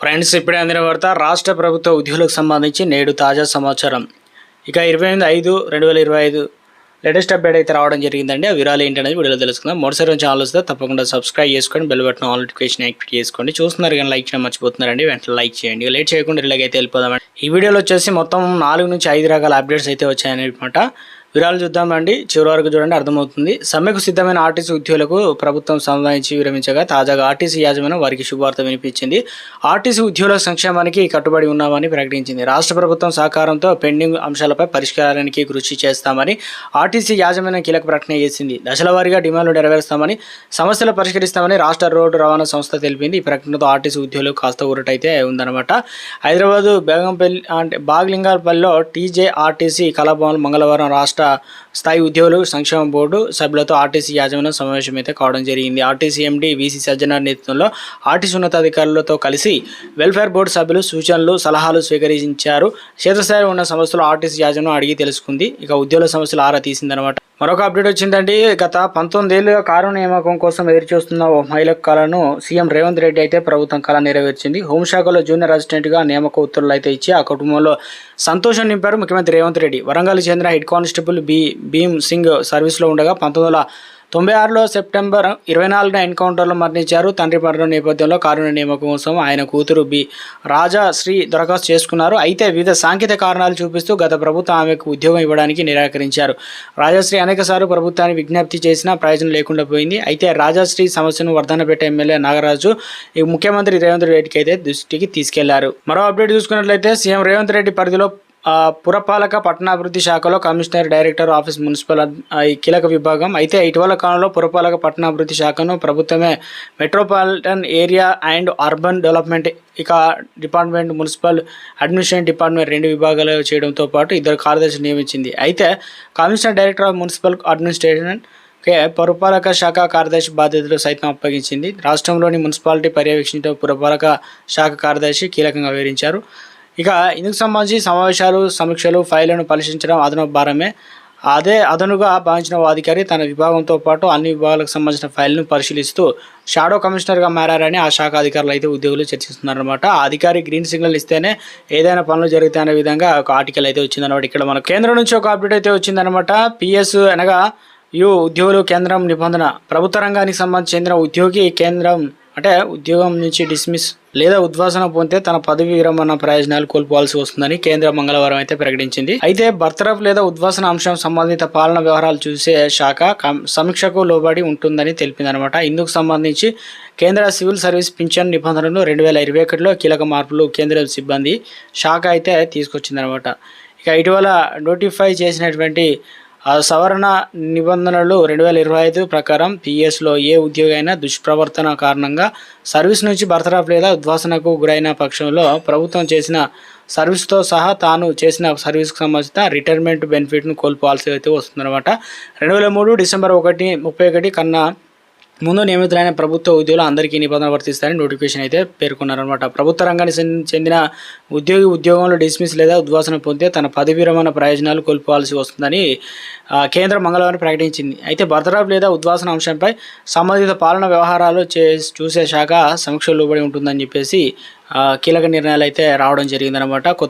Friends ఇప్పుడే అందిన వార్త రాష్ట్ర ప్రభుత్వ ఉద్యోగులకు సంబంధించి నేడు తాజా సమాచారం. ఇక ఇరవై ఎనిమిది ఐదు రెండు వేల ఇరవై ఐదు లేటెస్ట్ అప్డేట్ అయితే రావడం జరిగిందండి. ఆ వివరాలు ఏంటనేది వీడియోలో తెలుసుకుందాం. మొదటిసారి ఛానల్ వస్తే తప్పకుండా సబ్స్క్రైబ్ చేసుకొని bell button all notification activate చేసుకోండి. చూస్తున్నారు కానీ లైక్ చేయడం మర్చిపోతున్నారండి. వెంటనే లైక్ చేయండి. లేట్ చేయకుండా ఇలాగైతే వెళ్ళిపోదామండి. ఈ వీడియోలో వచ్చేసి మొత్తం నాలుగు నుంచి ఐదు రకాల అప్డేట్స్ అయితే వచ్చాయనమాట వివరాలు చూద్దామండి చివరి వరకు చూడండి అర్థమవుతుంది. సమ్మెకు సిద్ధమైన ఆర్టీసీ ఉద్యోగులకు ప్రభుత్వం సంబంధించి విరమించగా తాజాగా ఆర్టీసీ యాజమాన్యం వారికి శుభవార్త వినిపించింది. ఆర్టీసీ ఉద్యోగుల సంక్షేమానికి కట్టుబడి ఉన్నామని ప్రకటించింది. రాష్ట్ర ప్రభుత్వం సహకారంతో పెండింగ్ అంశాలపై పరిష్కారానికి కృషి చేస్తామని ఆర్టీసీ యాజమాన్యం కీలక ప్రకటన చేసింది. దశల డిమాండ్లు నెరవేరుస్తామని సమస్యలు పరిష్కరిస్తామని రాష్ట్ర రోడ్డు రవాణా సంస్థ తెలిపింది. ఈ ప్రకటనతో ఆర్టీసీ ఉద్యోగులు కాస్త ఊరటైతే ఉందన్నమాట. హైదరాబాదు బేగంపల్లి అంటే బాగ్లింగాపల్లిలో టీజేఆర్టీసీ కళాభవన్ మంగళవారం రాష్ట్ర స్థాయి ఉద్యోగులు సంక్షేమ బోర్డు సభ్యులతో ఆర్టీసీ యాజమాన్యం సమావేశం అయితే కావడం జరిగింది. ఆర్టీసీ ఎండీ వీసీ సజ్జనార్ నేతృత్వంలో ఆర్టీసీ ఉన్నతాధికారులతో కలిసి వెల్ఫేర్ బోర్డు సభ్యులు సూచనలు సలహాలు స్వీకరించారు. క్షేత్రస్థాయిలో ఉన్న సంస్థలు ఆర్టీసీ యాజమాన్యం అడిగి తెలుసుకుంది. ఇక ఉద్యోగుల సమస్యలు ఆరా తీసిందనమాట మరొక అప్డేట్ వచ్చిందండి. గత పంతొమ్మిది ఏళ్ళుగా కారు నియామకం కోసం ఎదురుచూస్తున్న ఓ మహిళ కళను సీఎం రేవంత్ రెడ్డి అయితే ప్రభుత్వం కళ నెరవేర్చింది. హోంశాఖలో జూనియర్ అసిస్టెంట్గా నియామక ఉత్తర్వులు అయితే ఇచ్చి ఆ కుటుంబంలో సంతోషం నింపారు ముఖ్యమంత్రి రేవంత్ రెడ్డి. వరంగల్ చెందిన head constable B Bheem Singh సర్వీస్లో ఉండగా పంతొమ్మిది వందల తొంభై ఆరులో సెప్టెంబర్ ఇరవై నాలుగున ఎన్కౌంటర్లో మరణించారు. తండ్రి మరణం నేపథ్యంలో కారుణ నియామకం కోసం ఆయన కూతురు బి రాజాశ్రీ దరఖాస్తు చేసుకున్నారు. అయితే వివిధ సాంకేతిక కారణాలు చూపిస్తూ గత ప్రభుత్వం ఆమెకు ఉద్యోగం ఇవ్వడానికి నిరాకరించారు. రాజాశ్రీ అనేకసార్లు ప్రభుత్వాన్ని విజ్ఞప్తి చేసినా ప్రయోజనం లేకుండా పోయింది. అయితే రాజాశ్రీ సమస్యను వర్ధనపేట ఎమ్మెల్యే నాగరాజు ఈ ముఖ్యమంత్రి రేవంత్ రెడ్డికి అయితే దృష్టికి తీసుకెళ్ళారు. మరో అప్డేట్ చూసుకున్నట్లయితే సీఎం రేవంత్ రెడ్డి పరిధిలో పురపాలక పట్టణాభివృద్ధి శాఖలో కమిషనర్ డైరెక్టర్ ఆఫీస్ మున్సిపల్ ఈ కీలక విభాగం. అయితే ఇటీవల కాలంలో పురపాలక పట్టణాభివృద్ధి శాఖను ప్రభుత్వమే metropolitan area and urban development ఇక డిపార్ట్మెంట్ మున్సిపల్ అడ్మినిస్ట్రేషన్ డిపార్ట్మెంట్ రెండు విభాగాలు చేయడంతో పాటు ఇద్దరు కార్యదర్శి నియమించింది. అయితే commissioner director of municipal administration కే పురపాలక శాఖ కార్యదర్శి బాధ్యతలు సైతం అప్పగించింది. రాష్ట్రంలోని మున్సిపాలిటీ పర్యవేక్షణతో పురపాలక శాఖ కార్యదర్శి కీలకంగా వివరించారు. ఇక ఇందుకు సంబంధించి సమావేశాలు సమీక్షలు ఫైళ్ళను పరిశీలించడం అదనపు భారమే. అదే అదనుగా భావించిన ఓ అధికారి తన విభాగంతో పాటు అన్ని విభాగాలకు సంబంధించిన ఫైల్ను పరిశీలిస్తూ షాడో కమిషనర్గా మారారని ఆ శాఖ అధికారులు అయితే ఉద్యోగులు చర్చిస్తున్నారనమాట ఆ అధికారి గ్రీన్ సిగ్నల్ ఇస్తేనే ఏదైనా పనులు జరుగుతాయనే విధంగా ఒక ఆర్టికల్ అయితే వచ్చిందనమాట ఇక్కడ మన కేంద్రం నుంచి ఒక అప్డేట్ అయితే వచ్చిందనమాట పిఎస్ అనగా యు ఉద్యోగులు కేంద్రం నిబంధన. ప్రభుత్వ రంగానికి సంబంధించి చెందిన ఉద్యోగి కేంద్రం అంటే ఉద్యోగం నుంచి డిస్మిస్ లేదా ఉద్వాసన పొందితే తన పదవి విరమణ ప్రయోజనాలు కోల్పోవాల్సి వస్తుందని కేంద్ర మంగళవారం అయితే ప్రకటించింది. అయితే బర్తరఫ్ లేదా ఉద్వాసన అంశం సంబంధిత పాలన వ్యవహారాలు చూసే శాఖ కం- సమీక్షకు లోబడి ఉంటుందని తెలిపిందనమాట. ఇందుకు సంబంధించి కేంద్ర సివిల్ సర్వీస్ పింఛన్ నిబంధనలు రెండు వేల ఇరవై ఒకటిలో కీలక మార్పులు కేంద్ర సిబ్బంది శాఖ అయితే తీసుకొచ్చిందనమాట. ఇక ఇటీవల నోటిఫై చేసినటువంటి ఆ సవరణ నిబంధనలు రెండు వేల ఇరవై ఐదు ప్రకారం పిఎస్లో ఏ ఉద్యోగి అయినా దుష్ప్రవర్తన కారణంగా సర్వీస్ నుంచి బర్తరాఫ్ లేదా ఉద్వాసనకు గురైన పక్షంలో ప్రభుత్వం చేసిన సర్వీస్తో సహా తాను చేసిన సర్వీస్కి సంబంధించిన రిటైర్మెంట్ బెనిఫిట్ను కోల్పోవాల్సి అయితే వస్తుందన్నమాట. రెండు వేల మూడు డిసెంబర్ ఒకటి ముప్పై ఒకటి కన్నా ముందు నియమితులైన ప్రభుత్వ ఉద్యోగులు అందరికీ నిబంధన వర్తిస్తారని నోటిఫికేషన్ అయితే పేర్కొన్నారనమాట ప్రభుత్వ రంగానికి చెందిన- చెందిన ఉద్యోగి ఉద్యోగంలో డిస్మిస్ లేదా ఉద్వాసన పొందితే తన పదవి విరమణ ప్రయోజనాలు కోల్పోవాల్సి వస్తుందని కేంద్ర కేంద్రం మంగళవారం ప్రకటించింది. అయితే బర్తరాఫ్ లేదా ఉద్వాసన అంశంపై సంబంధిత పాలన వ్యవహారాలు చే చూసే శాఖ సమీక్ష లోబడి ఉంటుందని చెప్పేసి కీలక నిర్ణయాలు అయితే రావడం జరిగిందనమాట కొత్త